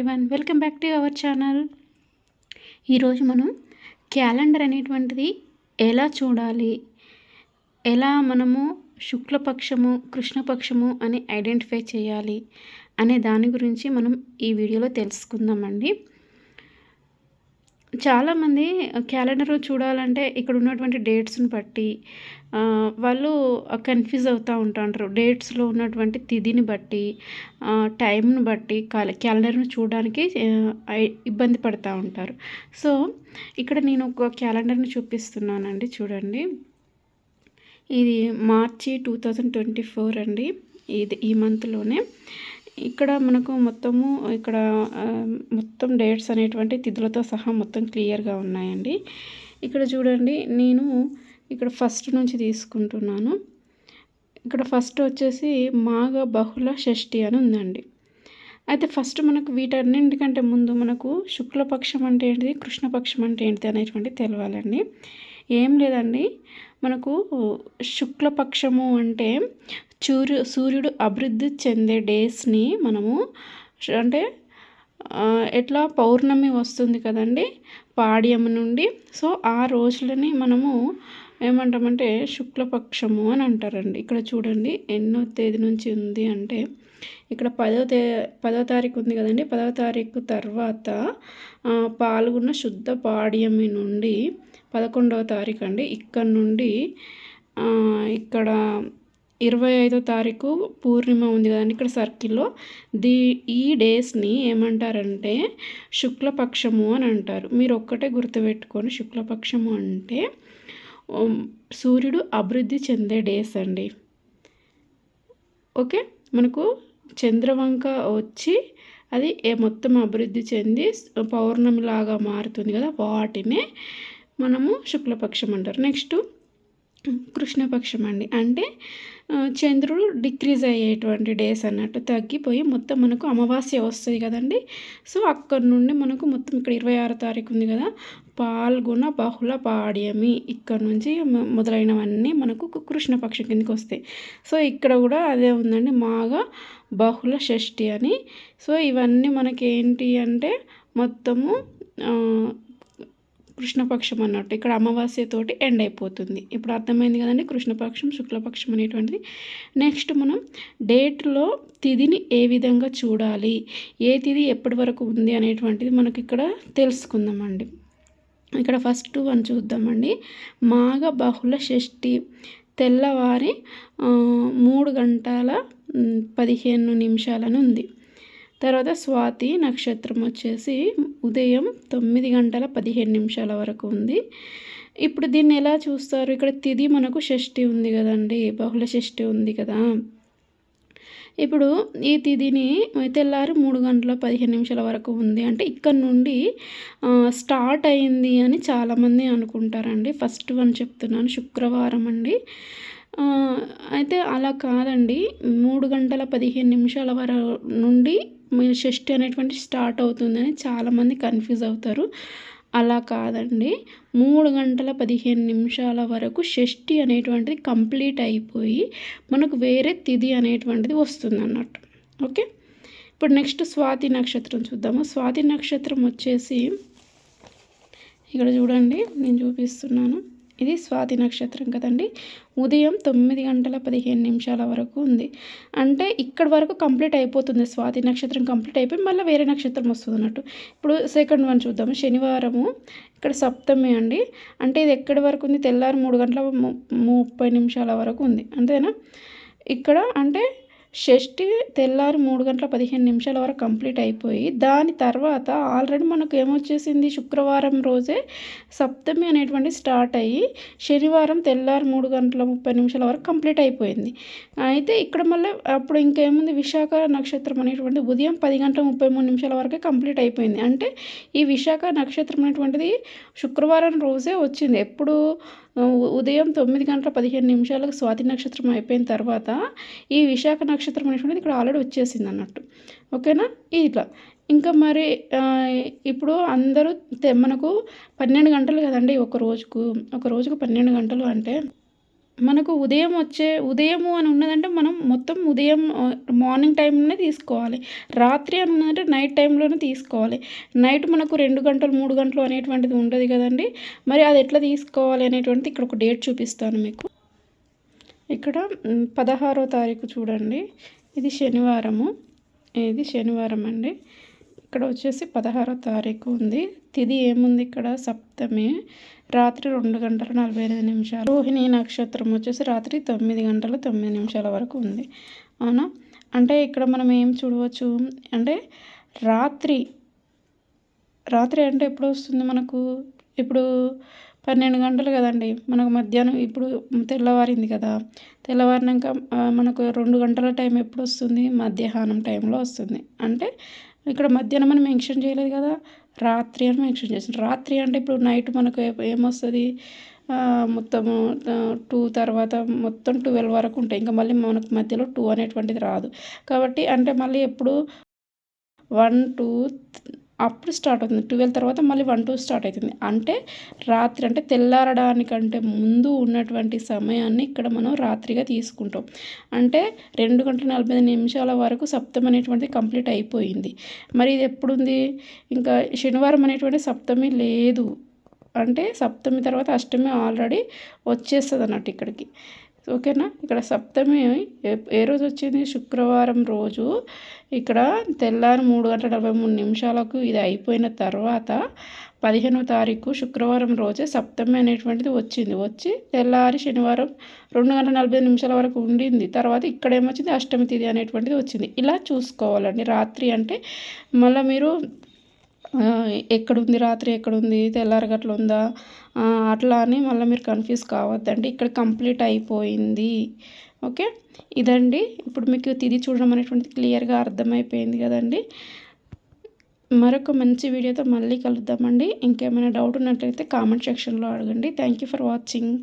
Everyone welcome back to our channel ఈరోజు మనం calendar అనేటువంటిది ఎలా చూడాలి? ఎలా మనము శుక్లపక్షము కృష్ణపక్షము అని ఐడెంటిఫై చేయాలి అనే దాని గురించి మనం ఈ వీడియోలో తెలుసుకుందామండి. చాలామంది క్యాలెండర్ చూడాలంటే ఇక్కడ ఉన్నటువంటి డేట్స్ని బట్టి వాళ్ళు కన్ఫ్యూజ్ అవుతూ ఉంటారు డేట్స్లో ఉన్నటువంటి తిథిని బట్టి టైంని బట్టి క్యాలెండర్ను చూడడానికి ఇబ్బంది పడుతూ ఉంటారు. సో ఇక్కడ నేను ఒక క్యాలెండర్ని చూపిస్తున్నానండి చూడండి. ఇది March two thousand twenty four అండి. ఇది ఈ మంత్లోనే. ఇక్కడ మనకు మొత్తము ఇక్కడ మొత్తం డేట్స్ అనేటువంటి తిథులతో సహా మొత్తం క్లియర్గా ఉన్నాయండి. ఇక్కడ చూడండి నేను ఇక్కడ ఫస్ట్ నుంచి తీసుకుంటున్నాను. ఇక్కడ ఫస్ట్ వచ్చేసి మాఘ బహుళ షష్ఠి అని ఉందండి. అయితే ఫస్ట్ మనకు వీటన్నింటికంటే ముందు మనకు శుక్లపక్షం అంటే ఏంటిది కృష్ణపక్షం అంటే ఏంటిది అనేటువంటి తెలవాలండి. ఏం లేదండి మనకు శుక్లపక్షము అంటే సూర్యు సూర్యుడు అభివృద్ధి చెందే డేస్ని మనము అంటే ఎట్లా పౌర్ణమి వస్తుంది కదండి? పాడ్యం నుండి. సో ఆ రోజులని మనము ఏమంటామంటే శుక్లపక్షము అని అంటారండి. ఇక్కడ చూడండి ఎన్నో తేదీ నుంచి ఉంది అంటే ఇక్కడ పదో తే పదో తారీఖు ఉంది కదండి. పదవ తారీఖు తర్వాత పాల్గొన్న శుద్ధ పాడ్యమి నుండి పదకొండవ తారీఖు అండి. ఇక్కడ నుండి ఇక్కడ ఇరవై ఐదో తారీఖు పూర్ణిమ ఉంది కదండి ఇక్కడ సర్కిల్లో. దీ ఈ డేస్ని ఏమంటారంటే శుక్లపక్షము అని అంటారు. మీరు ఒక్కటే గుర్తుపెట్టుకొని శుక్లపక్షము అంటే సూర్యుడు అభివృద్ధి చెందే డేస్ అండి. ఓకే? మనకు చంద్రవంక వచ్చి అది మొత్తం అభివృద్ధి చెంది పౌర్ణమిలాగా మారుతుంది కదా వాటినే మనము శుక్లపక్షం అంటారు. నెక్స్ట్ కృష్ణపక్షం అండి. అంటే చంద్రుడు డిక్రీజ్ అయ్యేటువంటి డేస్ అన్నట్టు తగ్గిపోయి మొత్తం మనకు అమావాస్య వస్తుంది కదండి. సో అక్కడ నుండి మనకు మొత్తం ఇక్కడ ఇరవై ఆరో తారీఖు ఉంది కదా పాల్గొన బహుళ పాడ్యమి. ఇక్కడ నుంచి మొదలైనవన్నీ మనకు కృష్ణపక్షం కిందకి వస్తాయి. సో ఇక్కడ కూడా అదే ఉందండి మాగ బహుళ షష్ఠి అని. సో ఇవన్నీ మనకి ఏంటి అంటే మొత్తము కృష్ణపక్షం అన్నట్టు ఇక్కడ అమావాస్యతోటి ఎండ్ అయిపోతుంది. ఇప్పుడు అర్థమైంది కదండి? కృష్ణపక్షం శుక్లపక్షం అనేటువంటిది. నెక్స్ట్ మనం డేట్లో తిథిని ఏ విధంగా చూడాలి? ఏ తిథి ఎప్పటి వరకు ఉంది అనేటువంటిది మనకి ఇక్కడ తెలుసుకుందామండి. ఇక్కడ ఫస్ట్ వన్ చూద్దామండి. మాఘ బహుళ షష్ఠి. తెల్లవారి మూడు గంటల పదిహేను నిమిషాలని ఉంది. తర్వాత స్వాతి నక్షత్రం వచ్చేసి ఉదయం తొమ్మిది గంటల పదిహేను నిమిషాల వరకు ఉంది. ఇప్పుడు దీన్ని ఎలా చూస్తారు? ఇక్కడ తిది మనకు షష్ఠి ఉంది కదండి. బహుళ షష్ఠి ఉంది కదా. ఇప్పుడు ఈ తిథిని తెల్లారి మూడు గంటల పదిహేను నిమిషాల వరకు ఉంది అంటే ఇక్కడ నుండి స్టార్ట్ అయింది అని చాలామంది అనుకుంటారండి. ఫస్ట్ వన్ చెప్తున్నాను. శుక్రవారం అండి. అయితే అలా కాదండి. మూడు గంటల పదిహేను నిమిషాల వర నుండి షష్ఠి అనేటువంటి స్టార్ట్ అవుతుందని చాలామంది కన్ఫ్యూజ్ అవుతారు. అలా కాదండి. మూడు గంటల పదిహేను నిమిషాల వరకు షష్ఠి అనేటువంటిది కంప్లీట్ అయిపోయి మనకు వేరే తిది అనేటువంటిది వస్తుంది అన్నట్టు ఓకే? ఇప్పుడు నెక్స్ట్ స్వాతి నక్షత్రం చూద్దాము. స్వాతి నక్షత్రం వచ్చేసి ఇక్కడ చూడండి నేను చూపిస్తున్నాను. ఇది స్వాతి నక్షత్రం కదండి. ఉదయం తొమ్మిది గంటల పదిహేను నిమిషాల వరకు ఉంది. అంటే ఇక్కడ వరకు కంప్లీట్ అయిపోతుంది. స్వాతి నక్షత్రం కంప్లీట్ అయిపోయి మళ్ళీ వేరే నక్షత్రం వస్తుంది అన్నట్టు. ఇప్పుడు సెకండ్ వన్ చూద్దాము. శనివారము ఇక్కడ సప్తమి అండి. అంటే ఇది ఎక్కడి వరకు ఉంది? తెల్లారి మూడు గంటల ముప్పై నిమిషాల వరకు ఉంది. అంతేనా? ఇక్కడ అంటే షష్ఠి తెల్లారి మూడు గంటల పదిహేను నిమిషాల వరకు కంప్లీట్ అయిపోయి దాని తర్వాత ఆల్రెడీ మనకు ఏమొచ్చేసింది? శుక్రవారం రోజే సప్తమి అనేటువంటి స్టార్ట్ అయ్యి శనివారం తెల్లారి మూడు గంటల ముప్పై నిమిషాల వరకు కంప్లీట్ అయిపోయింది. అయితే ఇక్కడ మళ్ళీ అప్పుడు ఇంకేముంది? విశాఖ నక్షత్రం అనేటువంటి ఉదయం పది గంటల ముప్పై మూడు నిమిషాల వరకే కంప్లీట్ అయిపోయింది. అంటే ఈ విశాఖ నక్షత్రం అనేటువంటిది శుక్రవారం రోజే వచ్చింది. ఎప్పుడు? ఉదయం తొమ్మిది గంటల పదిహేను నిమిషాలకు స్వాతి నక్షత్రం అయిపోయిన తర్వాత ఈ విశాఖ నక్షత్రం అనేటువంటిది ఇక్కడ ఆల్రెడీ వచ్చేసింది అన్నట్టు. ఓకేనా? ఇట్లా. ఇంకా మరి ఇప్పుడు అందరూ మనకు పన్నెండు గంటలు కదండి ఒక రోజుకు. ఒక రోజుకు పన్నెండు గంటలు అంటే మనకు ఉదయం వచ్చే ఉదయము అని ఉన్నదంటే మనం మొత్తం ఉదయం మార్నింగ్ టైంలోనే తీసుకోవాలి. రాత్రి అని ఉన్నదంటే నైట్ టైంలోనే తీసుకోవాలి. నైట్ మనకు రెండు గంటలు మూడు గంటలు అనేటువంటిది ఉండదు కదండి. మరి అది ఎట్లా తీసుకోవాలి అనేటువంటిది ఇక్కడ ఒక డేట్ చూపిస్తాను మీకు. ఇక్కడ పదహారో తారీఖు చూడండి. ఇది శనివారము. ఇది శనివారం అండి. ఇక్కడ వచ్చేసి పదహారో తారీఖు ఉంది. తిది ఏముంది ఇక్కడ? సప్తమి. రాత్రి రెండు గంటల నలభై ఐదు నిమిషాలు. రోహిణి నక్షత్రం వచ్చేసి రాత్రి తొమ్మిది గంటల తొమ్మిది నిమిషాల వరకు ఉంది. అవునా? అంటే ఇక్కడ మనం ఏం చూడవచ్చు? అంటే రాత్రి రాత్రి అంటే ఎప్పుడు వస్తుంది మనకు? ఇప్పుడు పన్నెండు గంటలు కదండి. మనకు మధ్యాహ్నం ఇప్పుడు తెల్లవారింది కదా. తెల్లవారినాక మనకు రెండు గంటల టైం ఎప్పుడు వస్తుంది? మధ్యాహ్నం టైంలో వస్తుంది. అంటే ఇక్కడ మధ్యాహ్నం అని మెన్షన్ చేయలేదు కదా రాత్రి అని మెన్షన్ చేసింది రాత్రి అంటే ఇప్పుడు నైట్ మనకు ఏమొస్తుంది? మొత్తము టూ తర్వాత మొత్తం ట్వెల్వ్ వరకు ఉంటాయి. ఇంకా మళ్ళీ మనకు మధ్యలో టూ అనేటువంటిది రాదు. కాబట్టి అంటే మళ్ళీ ఎప్పుడు? వన్ టూ అప్పుడు స్టార్ట్ అవుతుంది. ట్వెల్వ్ తర్వాత మళ్ళీ వన్ టూ స్టార్ట్ అవుతుంది. అంటే రాత్రి అంటే తెల్లారడానికంటే ముందు ఉన్నటువంటి సమయాన్ని ఇక్కడ మనం రాత్రిగా తీసుకుంటాం. అంటే రెండు గంటల నలభై నిమిషాల వరకు సప్తమి అనేటువంటిది కంప్లీట్ అయిపోయింది. మరి ఇది ఎప్పుడుంది? ఇంకా శనివారం అనేటువంటి సప్తమి లేదు. అంటే సప్తమి తర్వాత అష్టమి ఆల్రెడీ వచ్చేస్తుంది అన్నట్టు ఇక్కడికి. ఓకేనా? ఇక్కడ సప్తమి ఏ- ఏ రోజు వచ్చింది? శుక్రవారం రోజు. ఇక్కడ తెల్లారి మూడు గంటల నలభై మూడు నిమిషాలకు ఇది అయిపోయిన తర్వాత పదిహేనో తారీఖు శుక్రవారం రోజే సప్తమి అనేటువంటిది వచ్చింది. వచ్చి తెల్లారి శనివారం రెండు గంటల నలభై నిమిషాల వరకు ఉండింది. తర్వాత ఇక్కడ ఏమొచ్చింది? అష్టమి తిథి అనేటువంటిది వచ్చింది. ఇలా చూసుకోవాలండి. రాత్రి అంటే మళ్ళీ మీరు ఎక్కడుంది రాత్రి ఎక్కడుంది తెల్లారి గట్ల ఉందా? అట్లా అని మళ్ళీ మీరు కన్ఫ్యూజ్ కావద్దండి. ఇక్కడ కంప్లీట్ అయిపోయింది. ఓకే? ఇదండి. ఇప్పుడు మీకు తిది చూడడం అనేటువంటిది క్లియర్గా అర్థమైపోయింది కదండి. మరొక మంచి వీడియోతో మళ్ళీ కలుద్దామండి. ఇంకేమైనా డౌట్ ఉన్నట్లయితే కామెంట్ సెక్షన్లో అడగండి. Thank you for watching.